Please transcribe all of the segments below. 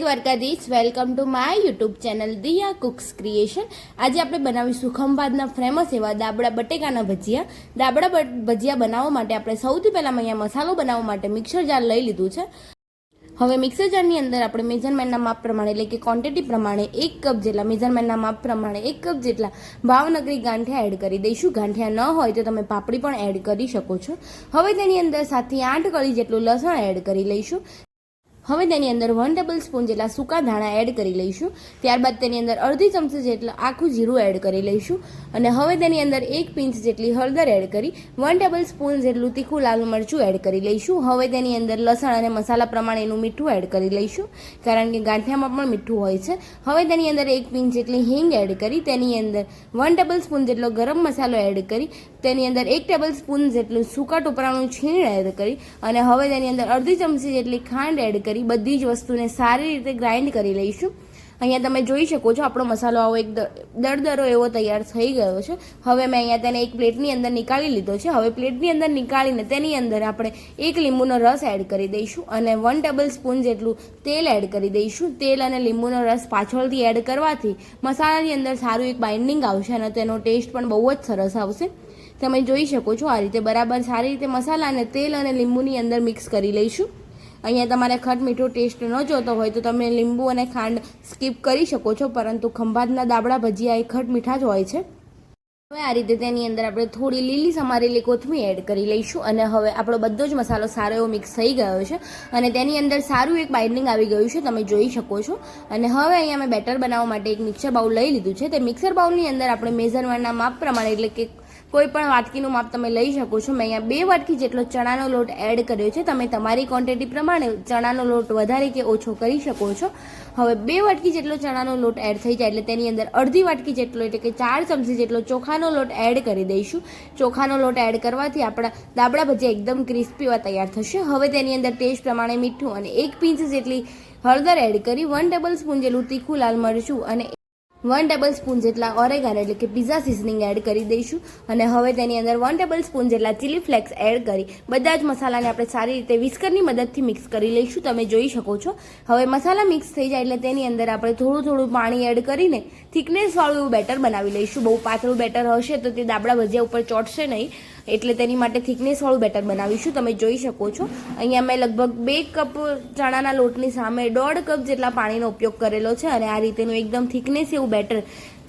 Dwarkadhish. Welcome to my YouTube channel Diya cooks creation આજે આપણે બનાવીશું ખંભાતના ફેમસ એવા દાબડા બટેકાના ભજીયા. દાબડા ભજીયા બનાવવા માટે આપણે સૌથી પહેલાં અહીંયા મસાલો બનાવવા માટે મિક્સર જાર લઈ લીધું છે. હવે મિક્સર જારની અંદર આપણે મેઝરમેન્ટના માપ પ્રમાણે, એટલે કે ક્વોન્ટિટી પ્રમાણે એક કપ જેટલા મેઝરમેન્ટના માપ પ્રમાણે એક કપ જેટલા ભાવનગરી ગાંઠિયા એડ કરી દઈશું. ગાંઠિયા ન હોય તો તમે પાપડી પણ એડ કરી શકો છો. હવે તેની અંદર સાતથી આઠ કળી જેટલું લસણ એડ કરી લઈશું. હવે તેની અંદર વન ટેબલ સ્પૂન જેટલા સૂકા ધાણા એડ કરી લઈશું. ત્યારબાદ તેની અંદર અડધી ચમચી જેટલું આખું જીરું એડ કરી લઈશું. અને હવે તેની અંદર એક પિંચ જેટલી હળદર એડ કરી વન ટેબલ સ્પૂન જેટલું તીખું લાલ મરચું એડ કરી લઈશું. હવે તેની અંદર લસણ અને મસાલા પ્રમાણે એનું મીઠું એડ કરી લઈશું. કારણ કે ગાંઠિયામાં પણ મીઠું હોય છે. હવે તેની અંદર એક પિંચ જેટલી હિંગ એડ કરી, તેની અંદર વન ટેબલ સ્પૂન જેટલો ગરમ મસાલો એડ કરી તેની અંદર એક ટેબલ સ્પૂન જેટલું સૂકા ટોપરાનું છીણ એડ કરી અને હવે તેની અંદર અડધી ચમચી જેટલી ખાંડ એડ કરી બધી જ વસ્તુને સારી રીતે ગ્રાઇન્ડ કરી લઈશું. અહીંયા તમે જોઈ શકો છો આપણો મસાલો આવો એક દરદરો એવો તૈયાર થઈ ગયો છે. હવે મેં અહીંયા તેને એક પ્લેટની અંદર નીકાળી લીધો છે. હવે પ્લેટની અંદર નીકાળીને તેની અંદર આપણે એક લીંબુનો રસ એડ કરી દઈશું અને વન ટેબલ સ્પૂન જેટલું તેલ એડ કરી દઈશું. તેલ અને લીંબુનો રસ પાછળથી એડ કરવાથી મસાલાની અંદર સારું એક બાઇન્ડિંગ આવશે અને તેનો ટેસ્ટ પણ બહુ જ સરસ આવશે. તમે જોઈ શકો છો આ રીતે બરાબર સારી રીતે મસાલા અને તેલ અને લીંબુની અંદર મિક્સ કરી લઈશું. અહીંયા તમારે ખટ મીઠો ટેસ્ટ ન જોતો હોય તો તમે લીંબુ અને ખાંડ સ્કીપ કરી શકો છો, પરંતુ ખંભાતના દાબડા ભજીયા એ ખટ મીઠા જ હોય છે. હવે આ રીતે તેની અંદર આપણે થોડી લીલી સમારેલી કોથમીર એડ કરી લઈશું અને હવે આપણો બધો જ મસાલો સારો એવો મિક્સ થઈ ગયો છે અને તેની અંદર સારું એક બાઇન્ડિંગ આવી ગયું છે, તમે જોઈ શકો છો. અને હવે અહીંયા મેં બેટર બનાવવા માટે એક મિક્સર બાઉલ લઈ લીધું છે. તે મિક્સર બાઉલની અંદર આપણે મેઝરમેન્ટના માપ પ્રમાણે એટલે કે કોઈ પણ વાટકીનું માપ તમે લઈ શકો છો. મેં અહીંયા બે વાટકી જેટલો ચણાનો લોટ એડ કર્યો છે. તમે તમારી ક્વોન્ટિટી પ્રમાણે ચણાનો લોટ વધારે કે ઓછો કરી શકો છો. હવે બે વાટકી જેટલો ચણાનો લોટ એડ થઈ જાય એટલે તેની અંદર અડધી વાટકી જેટલો એટલે કે ચાર ચમચી જેટલો ચોખાનો લોટ એડ કરી દઈશું. ચોખાનો લોટ એડ કરવાથી આપણા દાબડા ભજીયા એકદમ ક્રિસ્પીવા તૈયાર થશે. હવે તેની અંદર ટેસ્ટ પ્રમાણે મીઠું અને એક પિંચ જેટલી હળદર એડ કરી વન ટેબલ સ્પૂન જેટલું તીખું લાલ મરચું અને વન ટેબલ સ્પૂન જેટલા ઓરેગાન એટલે કે પિઝા સિઝનિંગ એડ કરી દઈશું. અને હવે તેની અંદર વન ટેબલ સ્પૂન જેટલા ચીલી ફ્લેક્સ એડ કરી. બધા જ મસાલાને આપણે સારી રીતે વિસ્કરની મદદથી મિક્સ કરી લઈશું. તમે જોઈ શકો છો. હવે મસાલા મિક્સ થઈ જાય એટલે તેની અંદર આપણે થોડું થોડું પાણી એડ કરીને થિકનેસવાળું એવું બેટર બનાવી લઈશું. બહુ પાતળું બેટર હશે તો તે દાબડા ભજીયા ઉપર ચોટશે નહીં. એટલે તેની માટે થિકનેસવાળું બેટર બનાવીશું. તમે જોઈ શકો છો. અહીંયા મેં લગભગ બે કપ ચણાના લોટની સામે દોઢ કપ જેટલા પાણીનો ઉપયોગ કરેલો છે અને આ રીતેનું એકદમ થિકનેસ એવું બેટર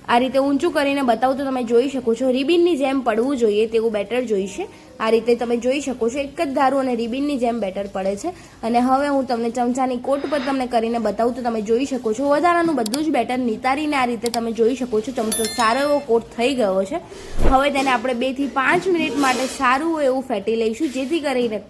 આ રીતે ઊંચું કરીને બતાવું તો તમે જોઈ શકો છો. રિબિનની જેમ પડવું જોઈએ તેવું બેટર જોઈશે. આ રીતે તમે જોઈ શકો છો એક જ ધારું અને રિબિનની જેમ બેટર પડે છે. અને હવે હું તમને ચમચાની કોટ પર તમને કરીને બતાવું તો તમે જોઈ શકો છો. વધારાનું બધું જ બેટર નિતારીને આ રીતે તમે જોઈ શકો છો. ચમચો સારો એવો કોટ થઈ ગયો છે. હવે તેને આપણે બેથી પાંચ મિનિટ માટે સારું એવું ફેટી લઈશું, જેથી કરીને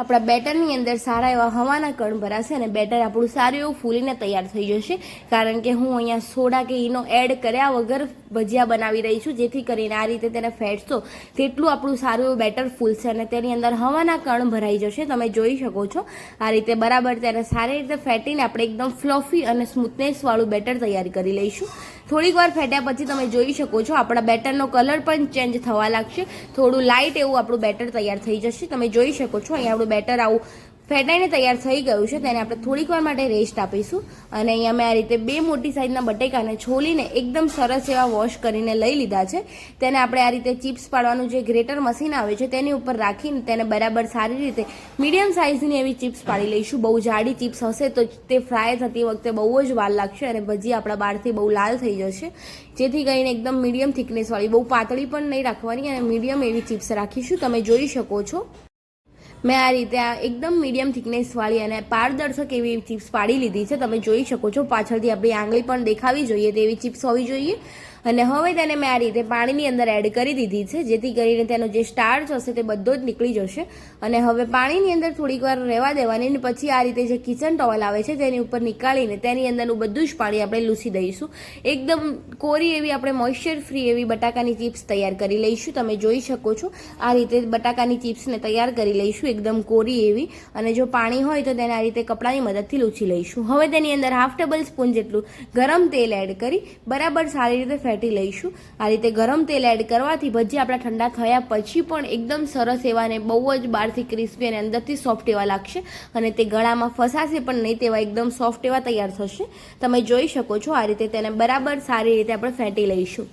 આપણા બેટરની અંદર સારા એવા હવાના કણ ભરાશે અને બેટર આપણું સારું એવું ફૂલીને તૈયાર થઈ જશે. કારણ કે હું અહીંયા સોડા કે ઈનો એડ કર્યા વગર ભજીયા બનાવી રહી છું, જેથી કરીને આ રીતે તેને ફેટશો, તેટલું આપણું સારું એવું બેટર ફૂલશે અને તેની અંદર હવાના કણ ભરાઈ જશે. તમે જોઈ શકો છો, આ રીતે બરાબર તેને સારી રીતે ફેટીને આપણે એકદમ ફ્લફી અને સ્મૂથનેસવાળું બેટર તૈયાર કરી લઈશું. થોડીક વાર ફેટ્યા પછી તમે જોઈ શકો છો, આપણા બેટરનો કલર પણ ચેન્જ થવા લાગશે. થોડું લાઇટ એવું આપણું બેટર તૈયાર થઈ જશે. તમે જોઈ શકો છો, અહીંયા આપણું બેટર આવું ફેટાઈને તૈયાર થઈ ગયું છે, તેને આપણે થોડીક વાર માટે રેસ્ટ આપીશું. અને અહીંયા મેં આ રીતે બે મોટી સાઈઝના બટેકાને છોલીને એકદમ સરસ એવા વોશ કરીને લઈ લીધા છે. તેને આપણે આ રીતે ચિપ્સ પાડવાનું જે ગ્રેટર મશીન આવે છે, તેની ઉપર રાખીને તેને બરાબર સારી રીતે મીડિયમ સાઇઝની એવી ચિપ્સ પાડી લઈશું. બહુ જાડી ચિપ્સ હશે તો તે ફ્રાય થતી વખતે બહુ જ વાર લાગશે અને ભજી આપણા બહારથી બહુ લાલ થઈ જશે. જેથી કરીને એકદમ મીડિયમ થિકનેસવાળી બહુ પાતળી પણ નહીં રાખવાની અને મીડિયમ એવી ચિપ્સ રાખીશું. તમે જોઈ શકો છો. મેં આ રીતે આ એકદમ મીડિયમ થિકનેસવાળી અને પારદર્શક એવી ચિપ્સ પાડી લીધી છે. તમે જોઈ શકો છો. પાછળથી આપણી આંગળી પણ દેખાવી જોઈએ તેવી ચિપ્સ હોવી જોઈએ. અને હવે તેને મેં આ રીતે પાણીની અંદર એડ કરી દીધી છે, જેથી કરીને તેનો જે સ્ટાર્ચ હશે તે બધો જ નીકળી જશે. અને હવે પાણીની અંદર થોડીક વાર રહેવા દેવાની અને પછી આ રીતે જે કિચન ટોવલ આવે છે તેની ઉપર નીકાળીને તેની અંદરનું બધું જ પાણી આપણે લૂસી દઈશું. એકદમ કોરી એવી આપણે મોઇશ્ચર ફ્રી એવી બટાકાની ચિપ્સ તૈયાર કરી લઈશું. તમે જોઈ શકો છો, આ રીતે બટાકાની ચિપ્સને તૈયાર કરી લઈશું, એકદમ કોરી એવી. અને જો પાણી હોય તો તેને આ રીતે કપડાની મદદથી લૂછી લઈશું. હવે તેની અંદર હાફ ટેબલ સ્પૂન જેટલું ગરમ તેલ એડ કરી, બરાબર સારી રીતે ફેટી લઈશું. આ રીતે ગરમ તેલ એડ કરવાથી ભજીયા આપણા ઠંડા થયા પછી પણ એકદમ સરસ એવા અને બહુ જ બહારથી ક્રિસ્પી અને અંદરથી સોફ્ટ એવા લાગશે. અને તે ગળામાં ફસાશે પણ નહીં તેવા એકદમ સોફ્ટ એવા તૈયાર થશે. તમે જોઈ શકો છો આ રીતે તેને બરાબર સારી રીતે આપણે ફેટી લઈશું.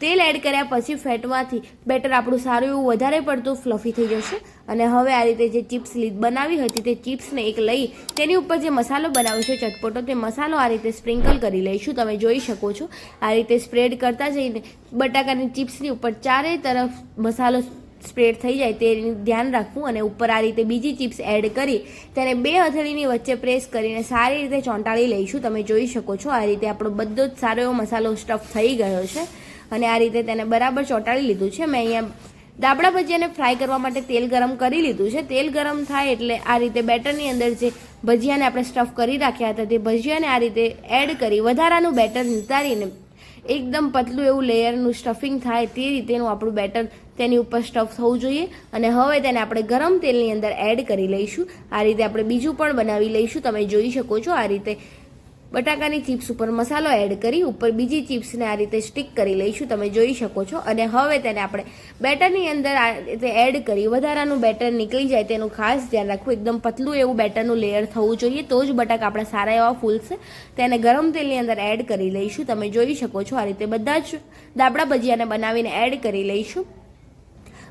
તેલ એડ કર્યા પછી ફેટવાથી બેટર આપણું સારું એવું વધારે પડતું ફ્લફી થઈ જશે. અને હવે આ રીતે જે ચિપ્સ બનાવી હતી તે ચિપ્સને એક લઈ તેની ઉપર જે મસાલો બનાવ્યો છે ચટપટો તે મસાલો આ રીતે સ્પ્રિંકલ કરી લઈશું. તમે જોઈ શકો છો. આ રીતે સ્પ્રેડ કરતા જઈને બટાકાની ચિપ્સની ઉપર ચારે તરફ મસાલો સ્પ્રેડ થઈ જાય તેનું ધ્યાન રાખવું અને ઉપર આ રીતે બીજી ચિપ્સ એડ કરી તેને બે હથેળીની વચ્ચે પ્રેસ કરીને સારી રીતે ચોંટાડી લઈશું. તમે જોઈ શકો છો આ રીતે આપણો બધો જ સારો એવો મસાલો સ્ટફ થઈ ગયો છે. અને આ રીતે તેને બરાબર ચોંટાડી લીધું છે. મેં અહીંયા દાબડા ભજીયાને ફ્રાય કરવા માટે તેલ ગરમ કરી લીધું છે. તેલ ગરમ થાય એટલે આ રીતે બેટરની અંદર જે ભજીયાને આપણે સ્ટફ કરી રાખ્યા હતા, તે ભજીયાને આ રીતે એડ કરી વધારાનું બેટર નિતારીને એકદમ પતલું એવું લેયરનું સ્ટફિંગ થાય તે રીતેનું આપણું બેટર તેની ઉપર સ્ટફ થવું જોઈએ. અને હવે તેને આપણે ગરમ તેલની અંદર એડ કરી લઈશું. આ રીતે આપણે બીજું પણ બનાવી લઈશું. તમે જોઈ શકો છો આ રીતે બટાકાની ચિપ્સ ઉપર મસાલો એડ કરી ઉપર બીજી ચિપ્સને આ રીતે સ્ટિક કરી લઈશું. તમે જોઈ શકો છો. અને હવે તેને આપણે બેટરની અંદર આ રીતે એડ કરી વધારાનું બેટર નીકળી જાય તેનું ખાસ ધ્યાન રાખવું. એકદમ પતલું એવું બેટરનું લેયર થવું જોઈએ. તો જ બટાકા આપણા સારા એવા ફૂલશે. તેને ગરમ તેલની અંદર એડ કરી લઈશું. તમે જોઈ શકો છો આ રીતે બધા જ દાબડા ભજીયાને બનાવીને એડ કરી લઈશું.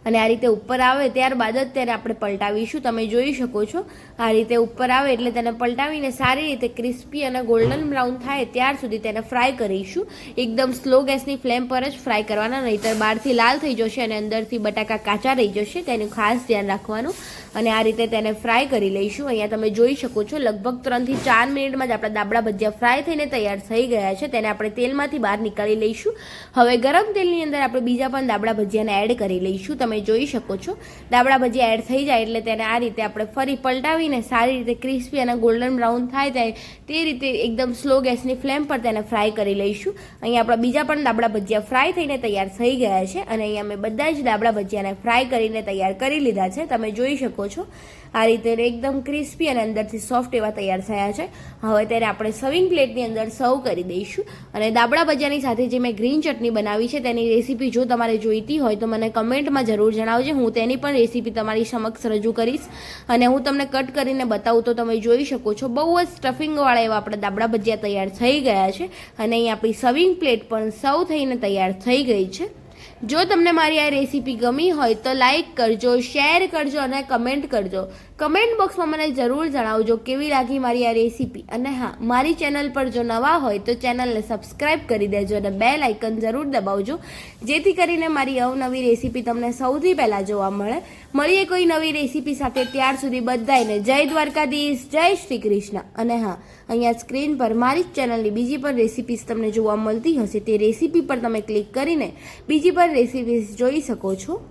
અને આ રીતે ઉપર આવે ત્યારબાદ જ તેને આપણે પલટાવીશું. તમે જોઈ શકો છો, આ રીતે ઉપર આવે એટલે તેને પલટાવીને સારી રીતે ક્રિસ્પી અને ગોલ્ડન બ્રાઉન થાય ત્યાર સુધી તેને ફ્રાય કરીશું. એકદમ સ્લો ગેસની ફ્લેમ પર જ ફ્રાય કરવાના, નહીતર બહારથી લાલ થઈ જશે અને અંદરથી બટાકા કાચા રહી જશે. તેનું ખાસ ધ્યાન રાખવાનું અને આ રીતે તેને ફ્રાય કરી લઈશું. અહીંયા તમે જોઈ શકો છો, લગભગ ત્રણથી ચાર મિનિટમાં જ આપણા દાબડા ભજીયા ફ્રાય થઈને તૈયાર થઈ ગયા છે. તેને આપણે તેલમાંથી બહાર નીકાળી લઈશું. હવે ગરમ તેલની અંદર આપણે બીજા પણ દાબડા ભજીયાને એડ કરી લઈશું. તમે જોઈ શકો છો. દાબડા ભજીયા એડ થઈ જાય એટલે તેને આ રીતે આપણે ફરી પલટાવીને સારી રીતે ક્રિસ્પી અને ગોલ્ડન બ્રાઉન થાય થાય તે રીતે એકદમ સ્લો ગેસની ફ્લેમ પર તેને ફ્રાય કરી લઈશું. અહીંયા આપણા બીજા પણ દાબડા ભજીયા ફ્રાય થઈને તૈયાર થઈ ગયા છે અને અહીંયા મેં બધા જ દાબડા ભજીયાને ફ્રાય કરીને તૈયાર કરી લીધા છે. તમે જોઈ શકો છો. આ રીતે એકદમ ક્રિસ્પી અને અંદરથી સોફ્ટ એવા તૈયાર થયા છે. હવે તેને આપણે સર્વિંગ પ્લેટની અંદર સર્વ કરી દઈશું. અને દાબડા ભજીયાની સાથે જે મેં ગ્રીન ચટણી બનાવી છે તેની રેસીપી જો તમારે જોઈતી હોય તો મને કમેન્ટમાં જરૂર જણાવજો. હું તેની પણ રેસીપી તમારી સમક્ષ રજૂ કરીશ. અને હું તમને કટ કરીને બતાવું તો તમે જોઈ શકો છો. બહુ જ સ્ટફિંગવાળા એવા આપણા દાબડા ભજીયા તૈયાર થઈ ગયા છે. અને અહીં આપણી સર્વિંગ પ્લેટ પણ સૌ થઈને તૈયાર થઈ ગઈ છે. જો તમને મારી આ રેસીપી ગમી હોય તો લાઈક કરજો, શેર કરજો અને કમેન્ટ કરજો. કમેન્ટ બોક્સમાં મને જરૂર જણાવજો કેવી લાગી મારી આ રેસીપી. અને હા, મારી ચેનલ પર જો નવા હોય તો ચેનલને સબસ્ક્રાઇબ કરી દેજો અને બેલ આઇકન જરૂર દબાવજો. જેથી કરીને મારી અવનવી રેસીપી તમને સૌથી પહેલાં જોવા મળે. મળીએ કોઈ નવી રેસીપી સાથે ત્યાર સુધી બધાને જય દ્વારકાધીશ, જય શ્રી કૃષ્ણ. અને હા, અહીંયા સ્ક્રીન પર મારી જ ચેનલની બીજી પણ રેસીપીસ તમને જોવા મળતી હશે તે રેસીપી પર તમે ક્લિક કરીને બીજી પણ રેસીપીસ જોઈ શકો છો.